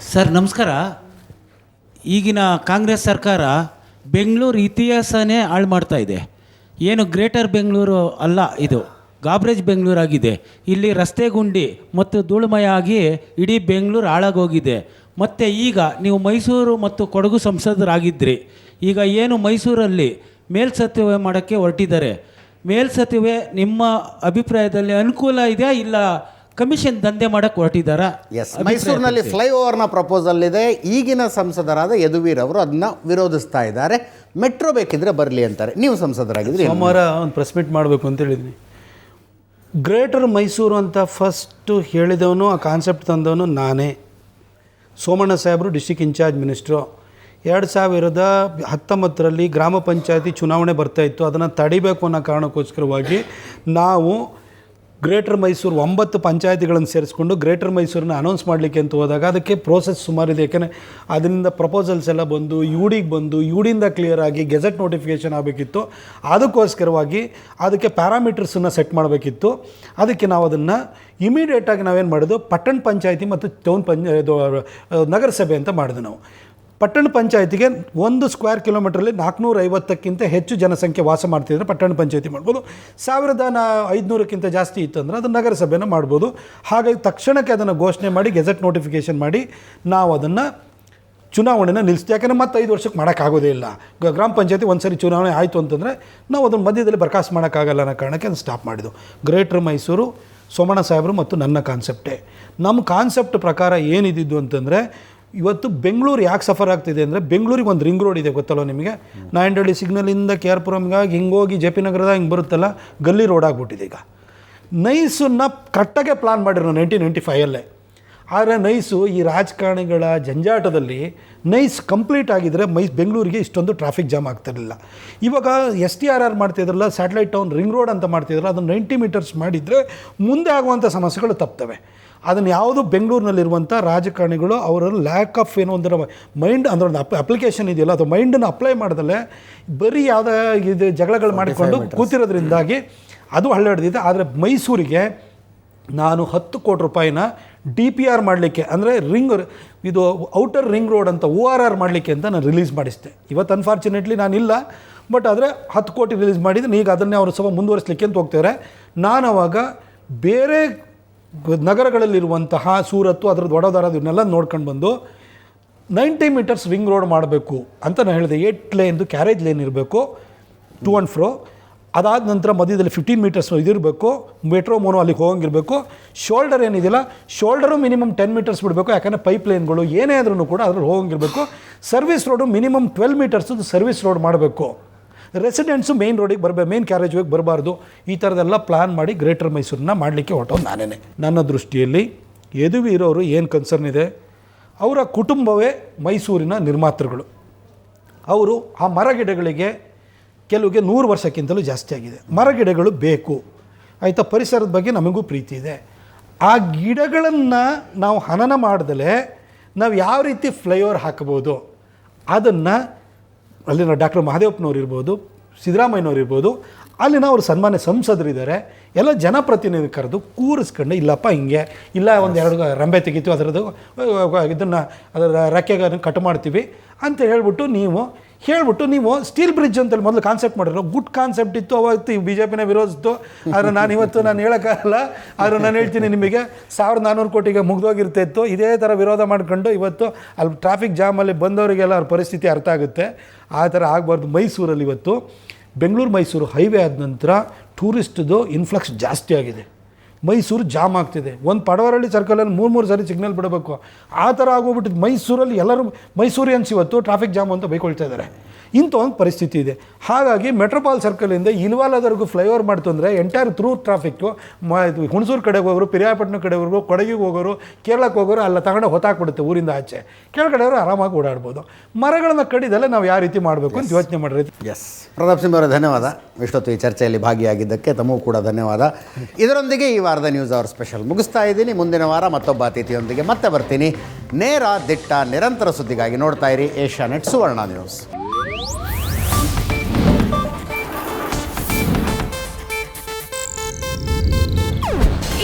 Sir ನಮಸ್ಕಾರ. ಈಗಿನ ಕಾಂಗ್ರೆಸ್ ಸರ್ಕಾರ ಬೆಂಗಳೂರು ಇತಿಹಾಸನೇ ಹಾಳು ಮಾಡ್ತಾ ಇದೆ. ಏನು ಗ್ರೇಟರ್ ಬೆಂಗಳೂರು ಅಲ್ಲ ಇದು. ಗಾಬ್ರೇಜ್ ಬೆಂಗಳೂರು ಆಗಿದೆ. ಇಲ್ಲಿ ರಸ್ತೆ ಗುಂಡಿ ಮತ್ತು ಧೂಳುಮಯ ಆಗಿ ಇಡೀ ಬೆಂಗಳೂರು ಹಾಳಾಗೋಗಿದೆ. ಮತ್ತು ಈಗ ನೀವು ಮೈಸೂರು ಮತ್ತು ಕೊಡಗು ಸಂಸದರಾಗಿದ್ದಿರಿ ಈಗ ಏನು ಮೈಸೂರಲ್ಲಿ ಮೇಲ್ಸೇತುವೆ ಮಾಡೋಕ್ಕೆ ಹೊರಟಿದ್ದಾರೆ. ಮೇಲ್ಸೇತುವೆ ನಿಮ್ಮ ಅಭಿಪ್ರಾಯದಲ್ಲಿ ಅನುಕೂಲ ಇದೆಯಾ ಇಲ್ಲ ಕಮಿಷನ್ ದಂಧೆ ಮಾಡಕ್ಕೆ ಹೊರಟಿದ್ದಾರಾ? ಎಸ್ ಮೈಸೂರಿನಲ್ಲಿ ಫ್ಲೈಓವರ್ನ ಪ್ರಪೋಸಲ್ ಇದೆ. ಈಗಿನ ಸಂಸದರಾದ ಯದುವೀರ್ ಅವರು ಅದನ್ನ ವಿರೋಧಿಸ್ತಾ ಇದ್ದಾರೆ. ಮೆಟ್ರೋ ಬೇಕಿದ್ರೆ ಬರಲಿ ಅಂತಾರೆ. ನೀವು ಸಂಸದರಾಗಿದ್ರೆ? ಸೋಮವಾರ ಒಂದು ಪ್ರೆಸ್ ಮೀಟ್ ಮಾಡಬೇಕು ಅಂತ ಹೇಳಿದ್ವಿ. ಗ್ರೇಟರ್ ಮೈಸೂರು ಅಂತ ಫಸ್ಟು ಹೇಳಿದವನು ಆ ಕಾನ್ಸೆಪ್ಟ್ ತಂದವನು ನಾನೇ. ಸೋಮಣ್ಣ ಸಾಹೇಬರು ಡಿಸ್ಟಿಕ್ ಇನ್ಚಾರ್ಜ್ ಮಿನಿಸ್ಟ್ರು ಎರಡು ಸಾವಿರದ ಹತ್ತೊಂಬತ್ತರಲ್ಲಿ ಗ್ರಾಮ ಪಂಚಾಯತಿ ಚುನಾವಣೆ ಬರ್ತಾ ಇತ್ತು. ಅದನ್ನು ತಡಿಬೇಕು ಅನ್ನೋ ಕಾರಣಕ್ಕೋಸ್ಕರವಾಗಿ ನಾವು ಗ್ರೇಟರ್ ಮೈಸೂರು ಒಂಬತ್ತು ಪಂಚಾಯತಿಗಳನ್ನು ಸೇರಿಸ್ಕೊಂಡು ಗ್ರೇಟರ್ ಮೈಸೂರನ್ನ ಅನೌನ್ಸ್ ಮಾಡಲಿಕ್ಕೆ ಅಂತ ಹೋದಾಗ ಅದಕ್ಕೆ ಪ್ರೋಸೆಸ್ ಸುಮಾರಿದೆ ಯಾಕೆಂದರೆ ಅದರಿಂದ ಪ್ರಪೋಸಲ್ಸ್ ಎಲ್ಲ ಬಂದು ಯು ಡಿಗೆ ಬಂದು ಯು ಡಿಯಿಂದ ಕ್ಲಿಯರ್ ಆಗಿ ಗೆಜೆಟ್ ನೋಟಿಫಿಕೇಷನ್ ಆಗಬೇಕಿತ್ತು. ಅದಕ್ಕೋಸ್ಕರವಾಗಿ ಅದಕ್ಕೆ ಪ್ಯಾರಾಮೀಟರ್ಸನ್ನು ಸೆಟ್ ಮಾಡಬೇಕಿತ್ತು. ಅದಕ್ಕೆ ನಾವು ಅದನ್ನು ಇಮಿಡಿಯೇಟಾಗಿ ನಾವೇನು ಮಾಡೋದು ಪಟ್ಟಣ ಪಂಚಾಯತಿ ಮತ್ತು ಟೌನ್ ಪಂಚ ನಗರಸಭೆ ಅಂತ ಮಾಡಿದೆ ನಾವು. ಪಟ್ಟಣ ಪಂಚಾಯತಿಗೆ ಒಂದು ಸ್ಕ್ವೇರ್ ಕಿಲೋಮೀಟ್ರಲ್ಲಿ ನಾಲ್ಕುನೂರ ಐವತ್ತಕ್ಕಿಂತ ಹೆಚ್ಚು ಜನಸಂಖ್ಯೆ ವಾಸ ಮಾಡ್ತಿದ್ರೆ ಪಟ್ಟಣ ಪಂಚಾಯತಿ ಮಾಡ್ಬೋದು. ಸಾವಿರದ ನಾ ಐದುನೂರಕ್ಕಿಂತ ಜಾಸ್ತಿ ಇತ್ತು ಅಂದರೆ ಅದು ನಗರಸಭೆನ ಮಾಡ್ಬೋದು. ಹಾಗಾಗಿ ತಕ್ಷಣಕ್ಕೆ ಅದನ್ನು ಘೋಷಣೆ ಮಾಡಿ, ಗೆಜೆಟ್ ನೋಟಿಫಿಕೇಷನ್ ಮಾಡಿ ನಾವು ಅದನ್ನು ಚುನಾವಣೆನ ನಿಲ್ಲಿಸ್ತೀವಿ. ಯಾಕಂದರೆ ಮತ್ತೆ ಐದು ವರ್ಷಕ್ಕೆ ಮಾಡೋಕ್ಕಾಗೋದೇ ಇಲ್ಲ. ಗ್ರಾಮ ಪಂಚಾಯತಿ ಒಂದು ಸರಿ ಚುನಾವಣೆ ಆಯಿತು ಅಂತಂದರೆ ನಾವು ಅದನ್ನು ಮಧ್ಯದಲ್ಲಿ ಬರ್ಕಾಸ್ ಮಾಡೋಕ್ಕಾಗಲ್ಲ ಅನ್ನೋ ಕಾರಣಕ್ಕೆ ಅದನ್ನು ಸ್ಟಾಪ್ ಮಾಡಿದ್ದು. ಗ್ರೇಟರ್ ಮೈಸೂರು, ಸೋಮಣ್ಣ ಸಾಹೇಬರು ಮತ್ತು ನನ್ನ ಕಾನ್ಸೆಪ್ಟೇ. ನಮ್ಮ ಕಾನ್ಸೆಪ್ಟ್ ಪ್ರಕಾರ ಏನಿದ್ದು ಅಂತಂದರೆ ಇವತ್ತು ಬೆಂಗಳೂರು ಯಾಕೆ ಸಫರ್ ಆಗ್ತಿದೆ ಅಂದರೆ ಬೆಂಗಳೂರಿಗೆ ಒಂದು ರಿಂಗ್ ರೋಡ್ ಇದೆ ಗೊತ್ತಲ್ಲ ನಿಮಗೆ? ನಾಯಂಡಹಳ್ಳಿ ಸಿಗ್ನಲಿಂದ ಕೆ ಆರ್ ಪುರಮ್ಗಾಗಿ ಹಿಂಗೋಗಿ ಜೆ ಪಿ ನಗರದಾಗ ಹಿಂಗೆ ಬರುತ್ತಲ್ಲ, ಗಲ್ಲಿ ರೋಡ್ ಆಗಿಬಿಟ್ಟಿದೆ ಈಗ. ನೈಸನ್ನ ಕರೆಕ್ಟಾಗೆ ಪ್ಲಾನ್ ಮಾಡಿರೋ ನೈನ್ಟೀನ್ ನೈಂಟಿ ಫೈವಲ್ಲೇ ಆದರೆ ನೈಸು ಈ ರಾಜಕಾರಣಿಗಳ ಜಂಜಾಟದಲ್ಲಿ ನೈಸ್ ಕಂಪ್ಲೀಟ್ ಆಗಿದ್ದರೆ ಮೈ ಬೆಂಗಳೂರಿಗೆ ಇಷ್ಟೊಂದು ಟ್ರಾಫಿಕ್ ಜಾಮ್ ಆಗ್ತಿರಲಿಲ್ಲ ಇವಾಗ ಎಸ್ ಟಿ ಆರ್ ಆರ್ ಮಾಡ್ತಿದ್ರಲ್ಲ ಸ್ಯಾಟಲೈಟ್ ಟೌನ್ ರಿಂಗ್ ರೋಡ್ ಅಂತ ಮಾಡ್ತಿದ್ರಲ್ಲ, ಅದನ್ನು ನೈಂಟಿ ಮೀಟರ್ಸ್ ಮಾಡಿದರೆ ಮುಂದೆ ಆಗುವಂಥ ಸಮಸ್ಯೆಗಳು ತಪ್ತವೆ. ಅದನ್ನು ಯಾವುದು ಬೆಂಗಳೂರಿನಲ್ಲಿರುವಂಥ ರಾಜಕಾರಣಿಗಳು ಅವರ ಲ್ಯಾಕ್ ಆಫ್ ಏನೋ ಒಂದರ ಮೈಂಡ್ ಅಂದ್ರೆ ಒಂದು ಅಪ್ ಅಪ್ಲಿಕೇಶನ್ ಇದೆಯಲ್ಲ ಅದು ಮೈಂಡನ್ನು ಅಪ್ಲೈ ಮಾಡ್ದಲ್ಲೇ ಬರೀ ಯಾವುದೇ ಇದು ಜಗಳಗಳು ಮಾಡಿಕೊಂಡು ಕೂತಿರೋದ್ರಿಂದಾಗಿ ಅದು ಹಳ್ಳಿಡ್ದಿದೆ. ಆದರೆ ಮೈಸೂರಿಗೆ ನಾನು ಹತ್ತು ಕೋಟಿ ರೂಪಾಯಿನ ಡಿ ಪಿ ಆರ್ ಮಾಡಲಿಕ್ಕೆ ಅಂದರೆ ರಿಂಗ್ ಇದು ಔಟರ್ ರಿಂಗ್ ರೋಡ್ ಅಂತ ಓ ಆರ್ ಆರ್ ಮಾಡಲಿಕ್ಕೆ ಅಂತ ನಾನು ರಿಲೀಸ್ ಮಾಡಿಸಿದೆ. ಇವತ್ತು ಅನ್ಫಾರ್ಚುನೇಟ್ಲಿ ನಾನಿಲ್ಲ ಬಟ್ ಆದರೆ ಹತ್ತು ಕೋಟಿ ರಿಲೀಸ್ ಮಾಡಿದ್ದೀನಿ ಈಗ ಅದನ್ನೇ ಅವರು ಸ್ವಲ್ಪ ಮುಂದುವರಿಸಲಿಕ್ಕೆ ಅಂತ ಹೋಗ್ತಾರೆ. ನಾನು ಅವಾಗ ಬೇರೆ ನಗರಗಳಲ್ಲಿರುವಂತಹ ಸೂರತ್ತು, ಅದ್ರದ್ದು ವಡೋದರ ಇವನ್ನೆಲ್ಲ ನೋಡ್ಕೊಂಡು ಬಂದು ನೈಂಟಿ ಮೀಟರ್ಸ್ ರಿಂಗ್ ರೋಡ್ ಮಾಡಬೇಕು ಅಂತ ನಾನು ಹೇಳಿದೆ. ಏಟ್ ಲೇನ್ದು ಕ್ಯಾರೇಜ್ ಲೇನ್ ಇರಬೇಕು, ಟು ಆ್ಯಂಡ್ ಫ್ರೋ. ಅದಾದ ನಂತರ ಮಧ್ಯದಲ್ಲಿ ಫಿಫ್ಟೀನ್ ಮೀಟರ್ಸ್ ಇದಿರಬೇಕು ಮೆಟ್ರೋ ಮೋನೋ ಅಲ್ಲಿಗೆ ಹೋಗಂಗಿರಬೇಕು. ಶೋಲ್ಡರ್ ಏನಿದೆಯಲ್ಲ ಶೋಲ್ಡರು ಮಿನಿಮಮ್ ಟೆನ್ ಮೀಟರ್ಸ್ ಬಿಡಬೇಕು, ಯಾಕಂದರೆ ಪೈಪ್ ಲೈನ್ಗಳು ಏನೇ ಆದ್ರೂ ಕೂಡ ಅದ್ರಲ್ಲಿ ಹೋಗಂಗಿರಬೇಕು. Service road minimum twelve metres service road ಮಾಡಬೇಕು. ರೆಸಿಡೆಂಟ್ಸು ಮೇನ್ ರೋಡಿಗೆ ಬರಬೇಕು ಮೇನ್ ಕ್ಯಾರೇಜ್ ಹೋಗಿ ಬರಬಾರ್ದು. ಈ ಥರದೆಲ್ಲ ಪ್ಲಾನ್ ಮಾಡಿ ಗ್ರೇಟರ್ ಮೈಸೂರನ್ನ ಮಾಡಲಿಕ್ಕೆ ಹೊರಟೋದು ನಾನೇ ನನ್ನ ದೃಷ್ಟಿಯಲ್ಲಿ ಯದುವೀರವರು ಏನು ಕನ್ಸರ್ನ್ ಇದೆ? ಅವರ ಕುಟುಂಬವೇ ಮೈಸೂರಿನ ನಿರ್ಮಾತೃಗಳು. ಅವರು ಆ ಮರಗಿಡಗಳಿಗೆ ಕೆಲವಿಗೆ ನೂರು ವರ್ಷಕ್ಕಿಂತಲೂ ಜಾಸ್ತಿ ಆಗಿದೆ. ಮರಗಿಡಗಳು ಬೇಕು. ಆಯಿತಾ, ಪರಿಸರದ ಬಗ್ಗೆ ನಮಗೂ ಪ್ರೀತಿ ಇದೆ. ಆ ಗಿಡಗಳನ್ನು ನಾವು ಹನನ ಮಾಡ್ದಲೇ ನಾವು ಯಾವ ರೀತಿ ಫ್ಲೈಓವರ್ ಹಾಕ್ಬೋದು ಅದನ್ನು ಅಲ್ಲಿನ ಡಾಕ್ಟರ್ ಮಹದೇವಪ್ಪನವ್ರು ಇರ್ಬೋದು, ಸಿದ್ದರಾಮಯ್ಯನವ್ರು ಇರ್ಬೋದು, ಅಲ್ಲಿನ ಅವರು ಸನ್ಮಾನ್ಯ ಸಂಸದರಿದ್ದಾರೆ. ಎಲ್ಲ ಜನಪ್ರತಿನಿಧಿ ಕರೆದು ಕೂರಿಸ್ಕೊಂಡು, ಇಲ್ಲಪ್ಪ ಹಿಂಗೆ, ಇಲ್ಲ ಒಂದು ಎರಡು ರಂಬೆ ತೆಗಿತು ಅದರದ್ದು ಇದನ್ನು ಅದರ ರೆಕ್ಕೆಗಳನ್ನು ಕಟ್ ಮಾಡ್ತೀವಿ ಅಂತ ಹೇಳ್ಬಿಟ್ಟು ನೀವು ಹೇಳ್ಬಿಟ್ಟು ನೀವು ಸ್ಟೀಲ್ ಬ್ರಿಡ್ಜ್ ಅಂತೇಳಿ ಮೊದಲು ಕಾನ್ಸೆಪ್ಟ್ ಮಾಡಿದ್ರು. ಗುಡ್ ಕಾನ್ಸೆಪ್ಟ್ ಇತ್ತು, ಅವತ್ತು ಬಿ ಜೆ ಪಿನ ವಿರೋಧಿಸ್ತು. ಆದರೆ ನಾನು ಇವತ್ತು ನಾನು ಹೇಳೋಕ್ಕಾಗಲ್ಲ. ಆದರೆ ನಾನು ಹೇಳ್ತೀನಿ ನಿಮಗೆ, ಸಾವಿರದ ನಾನ್ನೂರು ಕೋಟಿಗೆ ಮುಗ್ದೋಗಿರ್ತಾ ಇತ್ತು. ಇದೇ ಥರ ವಿರೋಧ ಮಾಡ್ಕೊಂಡು ಇವತ್ತು ಅಲ್ಲಿ ಟ್ರಾಫಿಕ್ ಜಾಮಲ್ಲಿ ಬಂದವರಿಗೆಲ್ಲ ಅವ್ರ ಪರಿಸ್ಥಿತಿ ಅರ್ಥ ಆಗುತ್ತೆ. ಆ ಥರ ಆಗಬಾರ್ದು ಮೈಸೂರಲ್ಲಿ ಇವತ್ತು. ಬೆಂಗಳೂರು ಮೈಸೂರು ಹೈವೇ ಆದ ನಂತರ ಟೂರಿಸ್ಟ್ದು ಇನ್ಫ್ಲಕ್ಸ್ ಜಾಸ್ತಿ ಆಗಿದೆ. ಮೈಸೂರು ಜಾಮ್ ಆಗ್ತಿದೆ. ಒಂದು ಪಡವರಳ್ಳಿ ಸರ್ಕಲಲ್ಲಿ ಮೂರು ಮೂರು ಸರಿ ಸಿಗ್ನಲ್ ಬಿಡಬೇಕು. ಆ ಥರ ಆಗೋಗ್ಬಿಟ್ಟಿದ್ದು ಮೈಸೂರಲ್ಲಿ ಎಲ್ಲರೂ ಮೈಸೂರಿಯನ್ಸ್ ಇವತ್ತು ಟ್ರಾಫಿಕ್ ಜಾಮ್ ಅಂತ ಬೈಕೊಳ್ತಾ ಇದ್ದಾರೆ ಇಂಥ ಒಂದು ಪರಿಸ್ಥಿತಿ ಇದೆ. ಹಾಗಾಗಿ ಮೆಟ್ರೋಪಾಲ್ ಸರ್ಕಲಿಂದ ಇಲ್ವಾಲದವರೆಗೂ ಫ್ಲೈಓವರ್ ಮಾಡ್ತು ಅಂದರೆ ಎಂಟೈರ್ ಥ್ರೂ ಟ್ರಾಫಿಕ್ಕು ಹುಣಸೂರು ಕಡೆಗೆ ಹೋಗೋರು ಪಿರಿಯಾಪಟ್ಟಣ ಕಡೆ ಹೋಗೋರು ಕೊಡಗಿಗೆ ಹೋಗೋರು ಕೇರಳಕ್ಕೆ ಹೋಗೋರು ಅಲ್ಲ ತಗೊಂಡು ಹೊತ್ತಾಕ್ಬಿಡುತ್ತೆ ಊರಿಂದ ಆಚೆ. ಕೆಳಗಡೆಯವರು ಆರಾಮಾಗಿ ಓಡಾಡ್ಬೋದು. ಮರಗಳನ್ನು ಕಡಿದಲ್ಲೇ ನಾವು ಯಾವ ರೀತಿ ಮಾಡಬೇಕು ಅಂತ ಯೋಚನೆ ಮಾಡಿರಿ. ಎಸ್ ಪ್ರತಾಪ್ ಸಿಂಗ್ ಅವರ ಧನ್ಯವಾದ. ಇಷ್ಟೊತ್ತು ಈ ಚರ್ಚೆಯಲ್ಲಿ ಭಾಗಿಯಾಗಿದ್ದಕ್ಕೆ ತಮಗೂ ಕೂಡ ಧನ್ಯವಾದ. ಇದರೊಂದಿಗೆ ಈ ವಾರದ ನ್ಯೂಸ್ ಅವರ್ ಸ್ಪೆಷಲ್ ಮುಗಿಸ್ತಾ ಇದ್ದೀನಿ. ಮುಂದಿನ ವಾರ ಮತ್ತೊಬ್ಬ ಅತಿಥಿಯೊಂದಿಗೆ ಮತ್ತೆ ಬರ್ತೀನಿ. ನೇರ ದಿಟ್ಟ ನಿರಂತರ ಸುದ್ದಿಗಾಗಿ ನೋಡ್ತಾ ಇರಿ ಏಷ್ಯಾನೆಟ್ ಸುವರ್ಣ ನ್ಯೂಸ್